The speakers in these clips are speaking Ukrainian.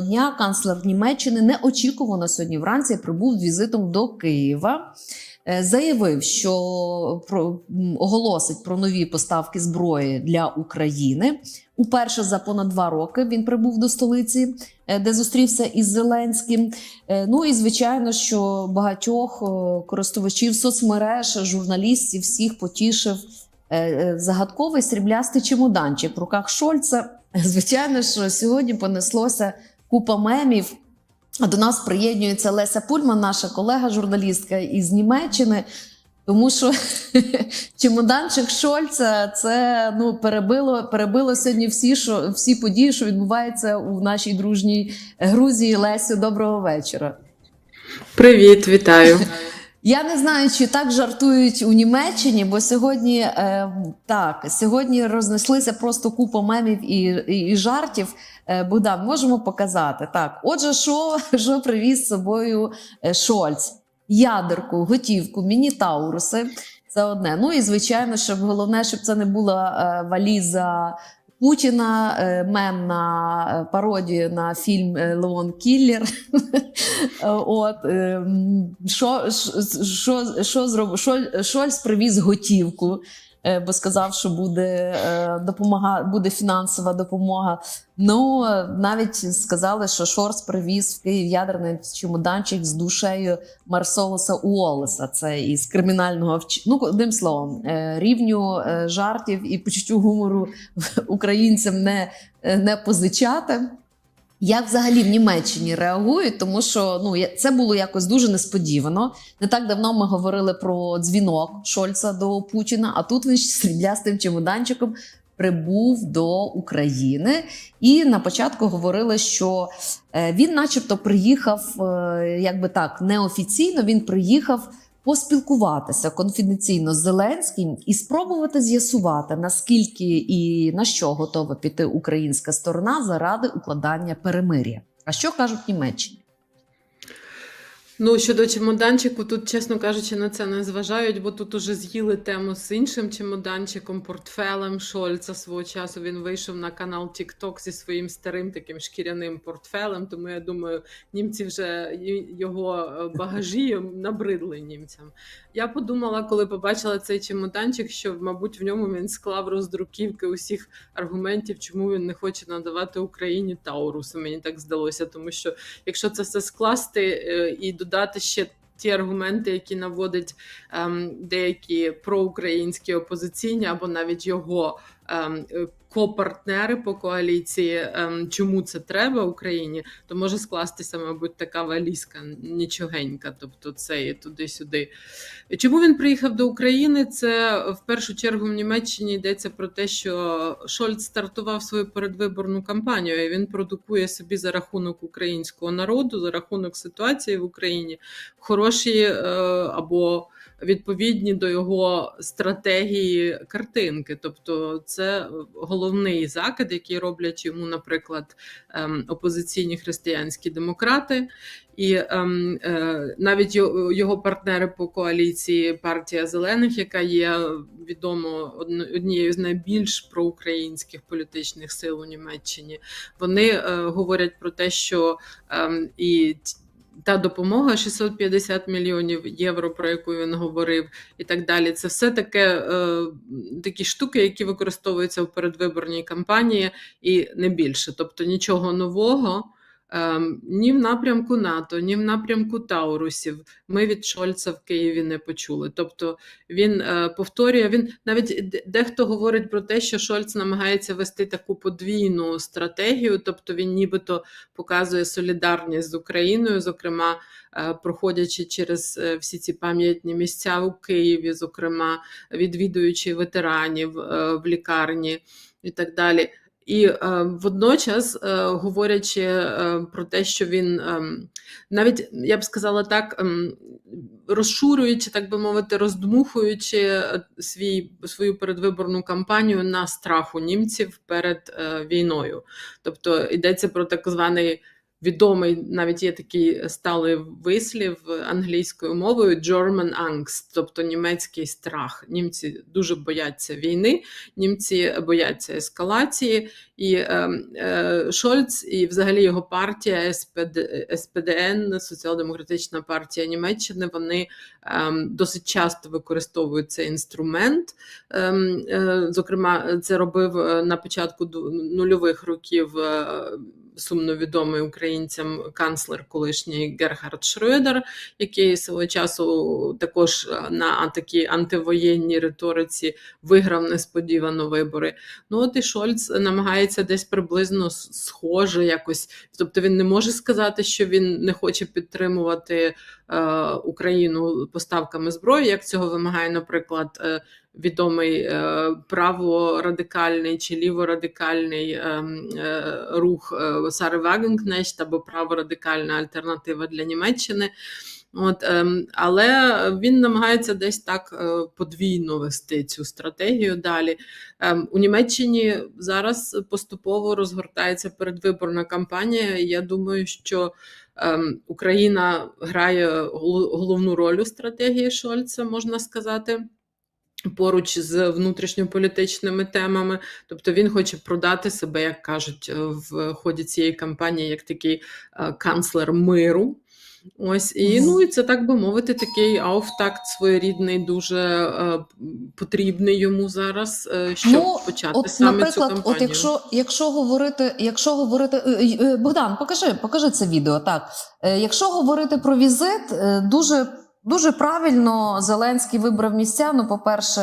Дня канцлер Німеччини неочікувано сьогодні вранці прибув візитом до Києва. Е, Заявив, що про оголосить про нові поставки зброї для України. Уперше за понад два роки він прибув до столиці, е, де зустрівся із Зеленським. Е, Ну і звичайно, що багатьох користувачів соцмереж, журналістів всіх потішив загадковий сріблястий чемоданчик в руках Шольца. Звичайно, що сьогодні понеслося купа мемів. До нас приєднюється Леся Пульман, наша колега, журналістка із Німеччини. Тому що чемоданчик Шольца це ну перебило, перебило сьогодні всі, що всі події, що відбуваються у нашій дружній Грузії. Лесю, доброго вечора. Привіт, вітаю. Я не знаю, чи так жартують у Німеччині, бо сьогодні е, так сьогодні рознеслися просто купа мемів і, і, і жартів. Е, Богдан, можемо показати так. Отже, що, що привіз з собою е, Шольц? Ядерку, готівку, міні-тауруси. Це одне. Ну і звичайно, щоб головне, щоб це не була е, валіза Путіна, е, мем на е, пародію на фільм е, Леон Кіллер. От що, що, що, що? Шольц привіз готівку, бо сказав, що буде е, допомога, буде фінансова допомога. Ну е, навіть сказали, що Шорс привіз в Київ ядерний чемоданчик з душею Марсолоса Уоллеса. Це із кримінального. Ну, одним словом, е, рівню е, жартів і почуттю гумору українцям не, е, не позичати. Як взагалі в Німеччині реагують, тому що ну це було якось дуже несподівано. Не так давно ми говорили про дзвінок Шольца до Путіна, а тут він сріблястим чемоданчиком прибув до України. І на початку говорили, що е, він, начебто, приїхав, е, як би так, неофіційно він приїхав поспілкуватися конфіденційно з Зеленським і спробувати з'ясувати, наскільки і на що готова піти українська сторона заради укладання перемир'я. А що кажуть Німеччині? Ну, щодо чемоданчику, тут, чесно кажучи, на це не зважають, бо тут уже з'їли тему з іншим чемоданчиком, портфелем Шольца свого часу. Він вийшов на канал TikTok зі своїм старим таким шкіряним портфелем. Тому я думаю, німці вже його е, багажі набридли німцям. Я подумала, коли побачила цей чемоданчик, що, мабуть, в ньому він склав роздруківки усіх аргументів, чому він не хоче надавати Україні Тауруси. Мені так здалося, тому що якщо це все скласти е, і додати ще ті аргументи, які наводять ем, деякі проукраїнські опозиційні або навіть його копартнери по коаліції, ем, чому це треба Україні, то може скластися, мабуть, така валізка нічогенька, тобто це і туди-сюди. Чому він приїхав до України? Це в першу чергу в Німеччині йдеться про те, що Шольц стартував свою передвиборну кампанію. і Він продукує собі за рахунок українського народу, за рахунок ситуації в Україні хороші е, або відповідні до його стратегії картинки. Тобто, це головний закид, який роблять йому, наприклад, ем, опозиційні християнські демократи. І ем, е, навіть його, партнери по коаліції партія зелених, яка є відомо однією з найбільш проукраїнських політичних сил у Німеччині, вони е, говорять про те, що ем, і та допомога 650 мільйонів євро, про яку він говорив, і так далі. Це все таке е, такі штуки, які використовуються в передвиборній кампанії, і не більше. Тобто нічого нового. Ем, ні в напрямку НАТО, ні в напрямку Таурусів ми від Шольца в Києві не почули. Тобто він е, повторює, він навіть дехто говорить про те, що Шольц намагається вести таку подвійну стратегію, тобто він нібито показує солідарність з Україною, зокрема, е, проходячи через е, всі ці пам'ятні місця у Києві, зокрема відвідуючи ветеранів в лікарні і так далі. І е, водночас, е, говорячи е, про те, що він навіть я б сказала так, ем, розшурюючи, так би мовити, роздмухуючи свій, свою передвиборну кампанію на страху німців перед війною. Тобто йдеться про так званий відомий, навіть є такий сталий вислів англійською мовою German Angst, тобто німецький страх. Німці дуже бояться війни, німці бояться ескалації, і е, е, Шольц і взагалі його партія СПД, СПДН, Соціал-демократична партія Німеччини, вони ем, досить часто використовують цей інструмент. Ем, е, Зокрема, це робив е, на початку нульових років е, сумно відомий українцям канцлер колишній Герхард Шрöдер, який свого часу також на такій антивоєнній риториці виграв несподівано вибори. Ну от і Шольц намагається десь приблизно схоже якось. Тобто він не може сказати, що він не хоче підтримувати е, Україну поставками зброї, як цього вимагає, наприклад, е, відомий е, праворадикальний чи ліворадикальний е, е, рух е, Сари Вагенкнехт або праворадикальна альтернатива для Німеччини. От, ем, але він намагається десь так подвійно вести цю стратегію далі. Ем, у Німеччині зараз поступово розгортається передвиборна кампанія. Я думаю, що ем, Україна грає гол- головну роль у стратегії Шольца, можна сказати. Поруч з внутрішньополітичними темами, тобто він хоче продати себе, як кажуть, е, в ході цієї кампанії, як такий е, канцлер миру. Ось і ну і це так би мовити, такий ауфтакт своєрідний, дуже е, потрібний йому зараз, е, щоб Ну, почати От, саме цю наприклад, кампанію. от якщо, якщо говорити, якщо говорити, е, е, Богдан, покажи, покажи це відео. Так, Е, якщо говорити про візит, е, дуже. Дуже правильно Зеленський вибрав місця. Ну, по-перше,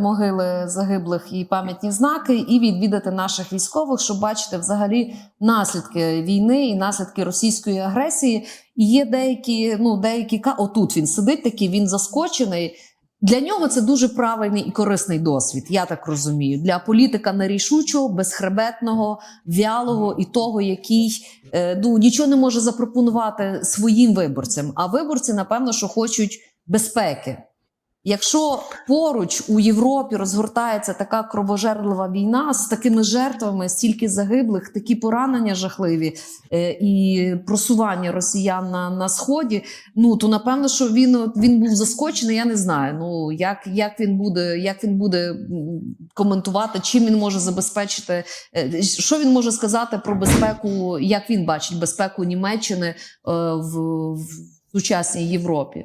могили загиблих і пам'ятні знаки, і відвідати наших військових, щоб бачити взагалі наслідки війни і наслідки російської агресії. І є деякі, ну деякі отут він сидить такий, він заскочений. Для нього це дуже правильний і корисний досвід, я так розумію. Для політика нерішучого, безхребетного, вялого і того, який е, ну, нічого не може запропонувати своїм виборцям. А виборці, напевно, що хочуть безпеки. Якщо поруч у Європі розгортається така кровожерлива війна з такими жертвами, стільки загиблих, такі поранення жахливі е, і просування росіян на, на сході, ну то напевно, що він він був заскочений. Я не знаю. Ну як, як він буде, як він буде коментувати, чим він може забезпечити, е, що він може сказати про безпеку, як він бачить безпеку Німеччини е, в, в сучасній Європі.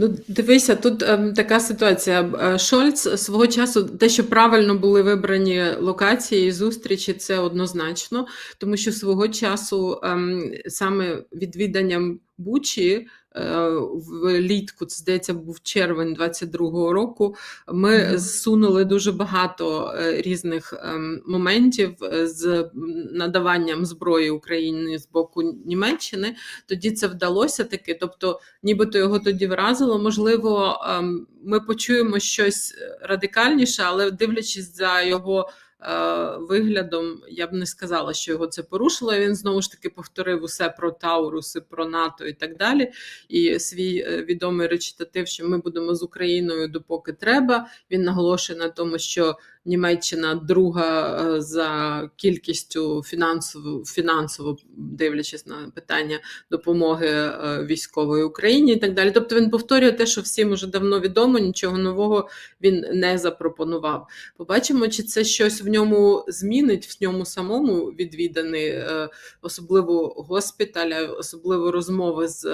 Ну, дивися, тут ем, така ситуація. Е, Шольц свого часу те, що правильно були вибрані локації і зустрічі, це однозначно, тому що свого часу ем, саме відвіданням Бучі влітку, це здається, був червень 22-го року. Ми зсунули дуже багато е, різних ем, моментів е, з надаванням зброї Україні з боку Німеччини. Тоді це вдалося таки. Тобто, нібито його тоді вразило. Можливо, ем, ми почуємо щось радикальніше, але дивлячись за його. Е, Виглядом я б не сказала, що його це порушило. Він знову ж таки повторив усе про Тауруси, про НАТО і так далі. І свій е, відомий речитатив, що ми будемо з Україною допоки треба. Він наголошує на тому, що Німеччина друга е, за кількістю фінансово, фінансово дивлячись на питання допомоги е, військової Україні і так далі. Тобто він повторює те, що всім уже давно відомо, нічого нового він не запропонував. Побачимо, чи це щось в ньому змінить, в ньому самому відвіданий, е, особливо госпіталя, особливо розмови з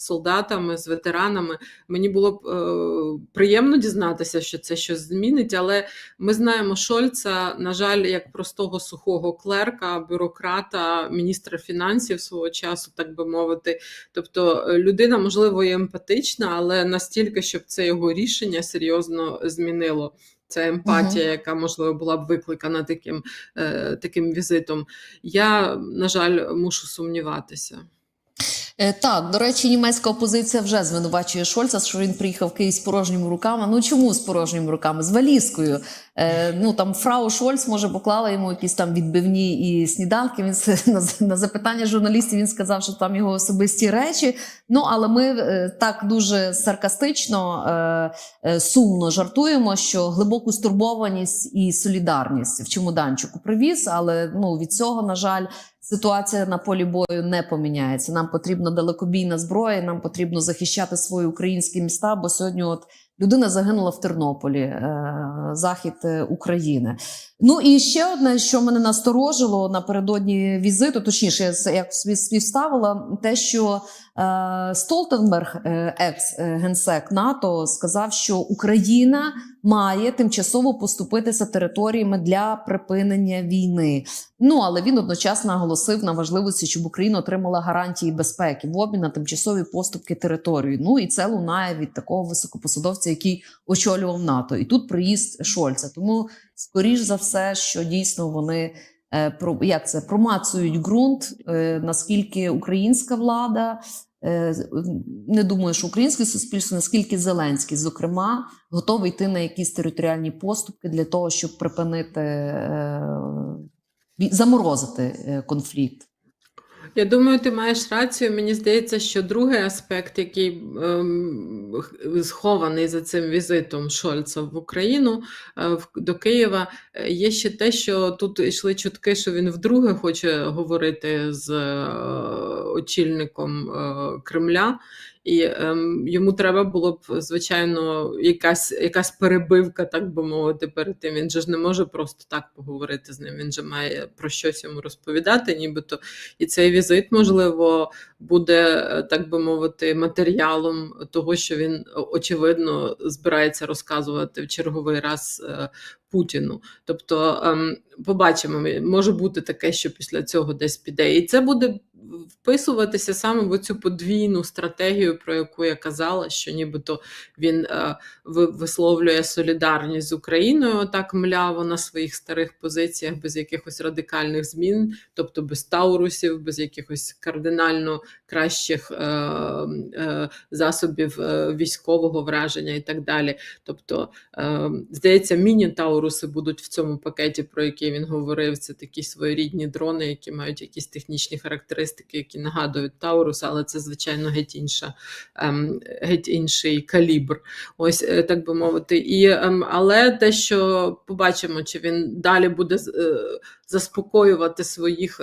солдатами, з ветеранами. Мені було б е, приємно дізнатися, що це щось змінить, але ми знаємо Шольца, на жаль, як простого сухого клерка, бюрократа, міністра фінансів свого часу, так би мовити. Тобто е, людина, можливо, і емпатична, але настільки, щоб це його рішення серйозно змінило. Це емпатія, яка можливо була б викликана таким, е, таким візитом. Я, на жаль, мушу сумніватися. Е, Так, до речі, німецька опозиція вже звинувачує Шольца, що він приїхав в Київ з порожніми руками. Ну чому з порожніми руками? З валізкою. Е, ну там фрау Шольц може поклала йому якісь там відбивні і сніданки. Він на, на запитання журналістів він сказав, що там його особисті речі. Ну але ми е, так дуже саркастично, е, е, сумно жартуємо, що глибоку стурбованість і солідарність в чемоданчику привіз, але ну від цього, на жаль. Ситуація на полі бою не поміняється. Нам потрібна далекобійна зброя, нам потрібно захищати свої українські міста. Бо сьогодні, от людина загинула в Тернополі, е, захід е, України. Ну і ще одне, що мене насторожило напередодні візиту, точніше, як співставила, те, що е, Столтенберг, е, екс-генсек НАТО, сказав, що Україна має тимчасово поступитися територіями для припинення війни. Ну але він одночасно наголосив на важливості, щоб Україна отримала гарантії безпеки в обмін на тимчасові поступки території. Ну і це лунає від такого високопосадовця, який очолював НАТО. І тут приїзд Шольца. Тому, скоріш за все, що дійсно вони. е, Про як це промацують ґрунт, е, наскільки українська влада е, не думаю, що українське суспільство, наскільки Зеленський, зокрема, готовий йти на якісь територіальні поступки для того, щоб припинити заморозити конфлікт. Я думаю, ти маєш рацію. Мені здається, що другий аспект, який ем, схований за цим візитом Шольца в Україну е, до Києва, е, є ще те, що тут йшли чутки, що він вдруге хоче говорити з е, очільником е, Кремля. І ем, йому треба було б, звичайно, якась, якась перебивка, так би мовити, перед тим. Він же ж не може просто так поговорити з ним. Він же має про щось йому розповідати, нібито. І цей візит, можливо, буде, е, так би мовити, матеріалом того, що він очевидно збирається розказувати в черговий раз е, Путіну. Тобто, ем, побачимо, може бути таке, що після цього десь піде. І це буде вписуватися саме в цю подвійну стратегію, про яку я казала, що нібито він е, висловлює солідарність з Україною так мляво на своїх старих позиціях, без якихось радикальних змін, тобто без таурусів, без якихось кардинально кращих е, е, засобів е, військового враження і так далі. Тобто, е, здається, міні-тауруси будуть в цьому пакеті, про який він говорив. Це такі своєрідні дрони, які мають якісь технічні характеристики, які нагадують Таурус, але це, звичайно, геть інша, ем, геть інший калібр. Ось е, так би мовити. І, ем, але те, що побачимо, чи він далі буде е, заспокоювати своїх.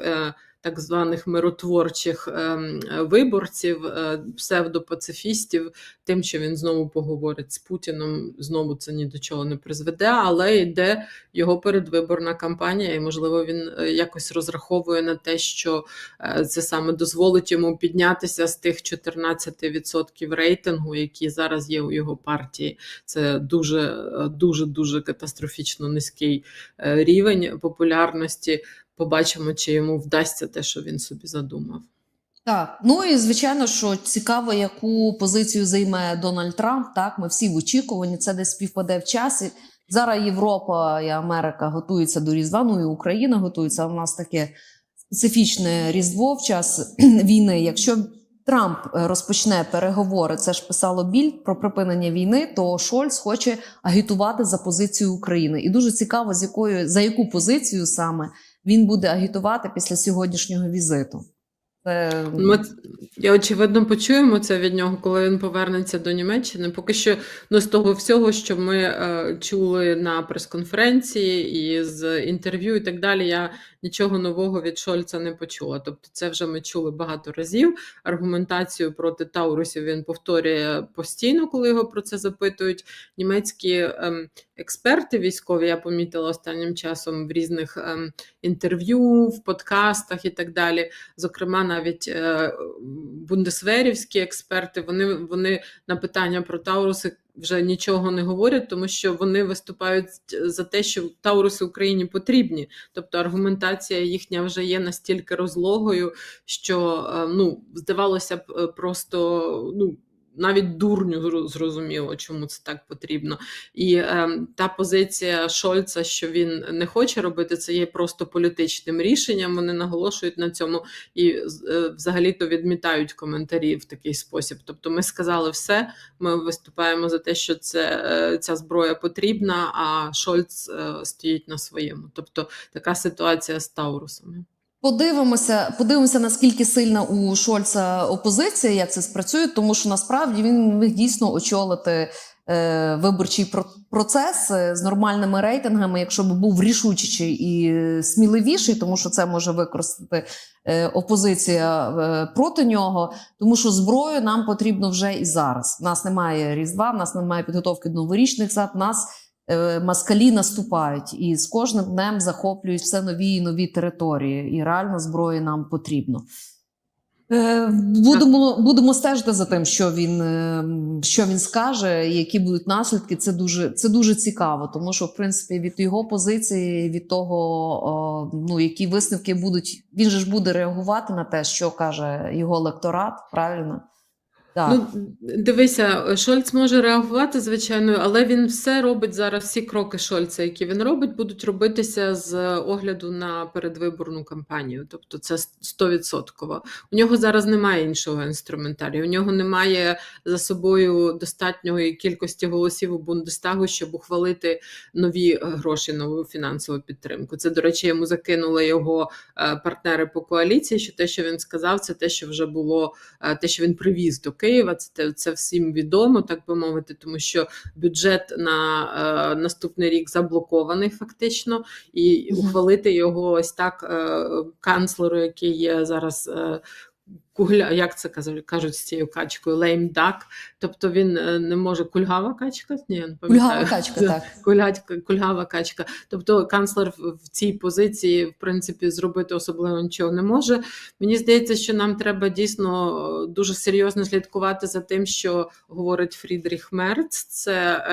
Так званих миротворчих ем, виборців, е, псевдопацифістів, тим, що він знову поговорить з Путіном, знову це ні до чого не призведе, але йде його передвиборна кампанія, і можливо він е, якось розраховує на те, що е, це саме дозволить йому піднятися з тих 14% рейтингу, які зараз є у його партії. Це дуже дуже дуже катастрофічно низький рівень популярності. Побачимо, чи йому вдасться те, що він собі задумав. Так, ну і звичайно, що цікаво, яку позицію займе Дональд Трамп. Так, ми всі в очікуванні, це десь співпаде в часі. Зараз Європа і Америка готуються до Різдва, ну і Україна готується. В нас таке специфічне Різдво в час війни. Якщо Трамп розпочне переговори, це ж писало Більд про припинення війни, то Шольц хоче агітувати за позицію України. І дуже цікаво, з якою за яку позицію саме він буде агітувати після сьогоднішнього візиту. Ми, я очевидно почуємо це від нього, коли він повернеться до Німеччини. Поки що ну, з того всього, що ми е, чули на прес-конференції і з інтерв'ю, і так далі, я нічого нового від Шольца не почула. Тобто, це вже ми чули багато разів. Аргументацію проти Таурусів він повторює постійно, коли його про це запитують. Німецькі ем, експерти військові, я помітила останнім часом в різних ем, інтерв'ю, в подкастах і так далі. Зокрема, навіть е, бундесверівські експерти, вони, вони на питання про Тауруси вже нічого не говорять, тому що вони виступають за те, що Тауруси Україні потрібні. Тобто аргументація їхня вже є настільки розлогою, що е, ну, здавалося б, е, просто ну. Навіть дурню зрозуміло, чому це так потрібно. І е, та позиція Шольца, що він не хоче робити, це є просто політичним рішенням. Вони наголошують на цьому і е, взагалі-то відмітають коментарі в такий спосіб. Тобто, ми сказали все. Ми виступаємо за те, що це е, ця зброя потрібна, а Шольц е, стоїть на своєму. Тобто, така ситуація з Таурусами. Подивимося, подивимося, наскільки сильна у Шольца опозиція, як це спрацює, тому що насправді він міг дійсно очолити е, виборчий про- процес е, з нормальними рейтингами, якщо б був рішучий і сміливіший, тому що це може використати е, опозиція е, проти нього. Тому що зброю нам потрібно вже і зараз. У нас немає різдва, в нас немає підготовки до новорічних в Нас москалі наступають і з кожним днем захоплюють все нові і нові території. І реально зброї нам потрібно. Е, Будемо, будемо стежити за тим, що він, е, що він скаже, які будуть наслідки. Це дуже, це дуже цікаво, тому що, в принципі, від його позиції, від того, ну, які висновки будуть, він же ж буде реагувати на те, що каже його електорат, правильно? Так. Ну, дивися, Шольц може реагувати, звичайно, але він все робить зараз. Всі кроки Шольца, які він робить, будуть робитися з огляду на передвиборну кампанію. Тобто це стовідсотково. У нього зараз немає іншого інструментарію. У нього немає за собою достатньої кількості голосів у Бундестагу, щоб ухвалити нові е, гроші, нову фінансову підтримку. Це, до речі, йому закинули його е, партнери по коаліції. Що те, що він сказав, це те, що вже було е, те, що він привіз до Києва. Це це всім відомо, так би мовити, тому що бюджет на е, наступний рік заблокований фактично, і ухвалити його ось так е, канцлеру, який є зараз. Е, Кугля, як це кажуть, кажуть з цією качкою, lame duck, тобто він е, не може кульгава качка? Ні, я не пам'ятаю. Кульгава качка, так. Кулять- кульгава качка. Тобто канцлер в цій позиції, в принципі, зробити особливо нічого не може. Мені здається, що нам треба дійсно е, дуже серйозно слідкувати за тим, що говорить Фрідріх Мерц. Це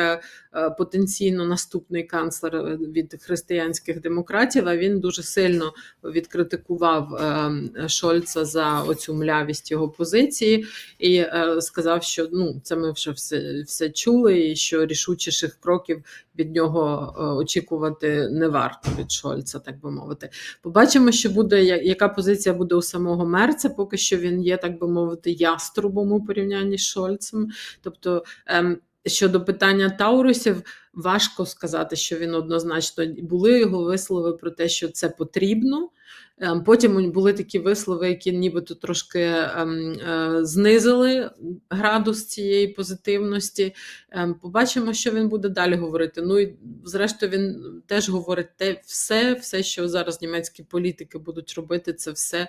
е, потенційно наступний канцлер від християнських демократів. А він дуже сильно відкритикував е, Шольца за оцю млявість його позиції і е, сказав, що ну це ми вже все, все чули, і що рішучіших кроків від нього е, очікувати не варто від Шольца, так би мовити. Побачимо, що буде яка позиція буде у самого Мерця. Поки що він є, так би мовити, яструбом у порівнянні з Шольцем. Тобто, ем, щодо питання Таурусів, важко сказати, що він однозначно були його вислови про те, що це потрібно. Ем, Потім були такі вислови, які нібито трошки ем, е, знизили градус цієї позитивності. Ем, Побачимо, що він буде далі говорити. Ну і зрештою, він теж говорить те все, все, що зараз німецькі політики будуть робити, це все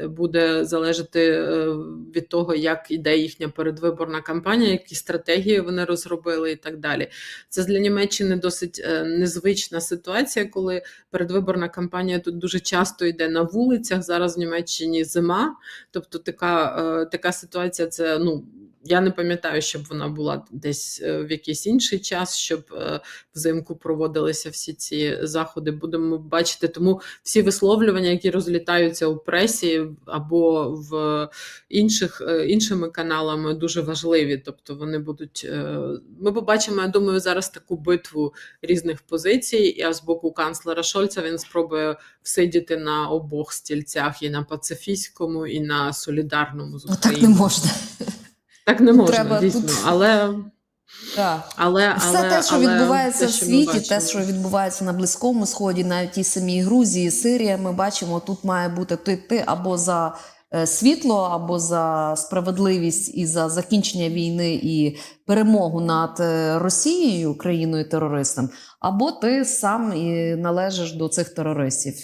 буде залежати е, від того, як іде їхня передвиборна кампанія, які стратегії вони розробили і так далі. Це для Німеччини досить е, незвична ситуація, коли передвиборна кампанія тут дуже часто йде на вулицях. Зараз в Німеччині зима, тобто така, е, така ситуація. Це ну. Я не пам'ятаю, щоб вона була десь е, в якийсь інший час, щоб е, взимку проводилися всі ці заходи. Будемо бачити. Тому всі висловлювання, які розлітаються у пресі або в інших е, іншими каналами, дуже важливі. Тобто вони будуть. Ми побачимо, я думаю, зараз таку битву різних позицій. А з боку канцлера Шольца він спробує всидіти на обох стільцях і на пацифістському, і на солідарному з Ну, так не можна. Так не можна, Треба дійсно. тут- Але, Так. але, Все але, те, що але відбувається те, в що ми світі, те, що відбувається на Близькому Сході, навіть ті самі Грузії, Сирія, ми бачимо, тут має бути ти, ти або за е, світло, або за справедливість і за закінчення війни і перемогу над е, Росією, країною терористом, або ти сам і належиш до цих терористів.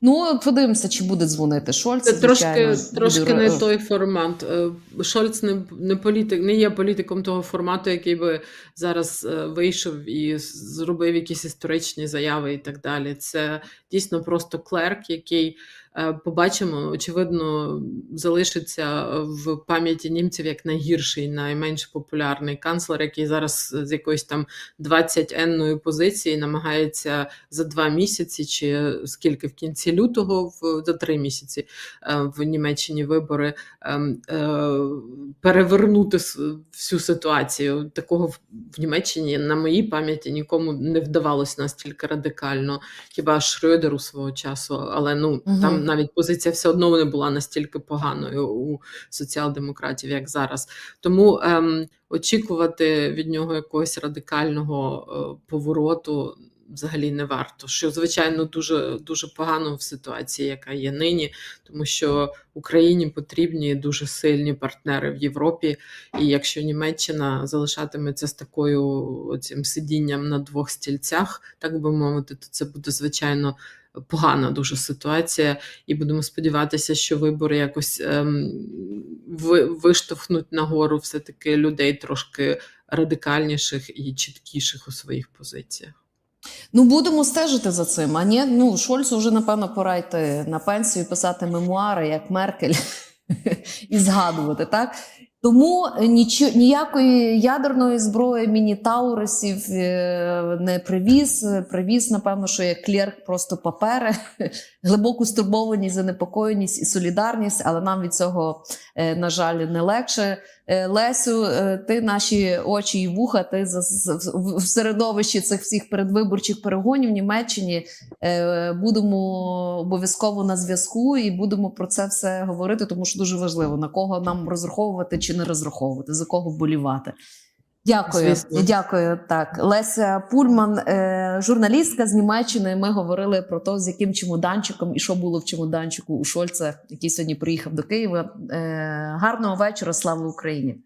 Ну, подивимося, чи буде дзвонити Шольц. Це трошки, звичайно, трошки буде не той формат. Е, Шольц не, не політик, не є політиком того формату, який би зараз е, вийшов і зробив якісь історичні заяви і так далі. Це дійсно просто клерк, який побачимо, очевидно, залишиться в пам'яті німців як найгірший, найменш популярний канцлер, який зараз з якоїсь там 20-енної позиції намагається за два місяці, чи скільки в кінці лютого, в за три місяці е, в Німеччині вибори ем, е, перевернути всю ситуацію. Такого в Німеччині на моїй пам'яті нікому не вдавалося настільки радикально, хіба Шрёдеру свого часу, але ну Мгм. там навіть позиція все одно не була настільки поганою у соціал-демократів, як зараз. Тому ем, очікувати від нього якогось радикального е, повороту взагалі не варто. Що, звичайно, дуже, дуже погано в ситуації, яка є нині, тому що Україні потрібні дуже сильні партнери в Європі. І якщо Німеччина залишатиметься з такою цим сидінням на двох стільцях, так би мовити, то це буде звичайно погана дуже ситуація, і будемо сподіватися, що вибори якось ем, ви, виштовхнуть нагору все-таки людей трошки радикальніших і чіткіших у своїх позиціях. Ну, будемо стежити за цим. А ні, ну Шольцу вже напевно пора йти на пенсію, писати мемуари, як Меркель, і згадувати, так? Тому ніч, ніякої ядерної зброї, міні-таурисів е, не привіз. Привіз, напевно, що як клерк просто папери, глибоку стурбованість, занепокоєність і солідарність, але нам від цього, е, на жаль, не легше. Е, Лесю, е, ти наші очі і вуха, ти в- середовищі цих всіх передвиборчих перегонів в Німеччині. Е, Будемо обов'язково на зв'язку і будемо про це все говорити, тому що дуже важливо на кого нам розраховувати чи не розраховувати, за кого вболівати. Дякую, Звісно. дякую. Так, Леся Пульман, е, журналістка з Німеччини. Ми говорили про те, з яким чемоданчиком і що було в чемоданчику у Шольца, який сьогодні приїхав до Києва. Е, гарного вечора, слава Україні!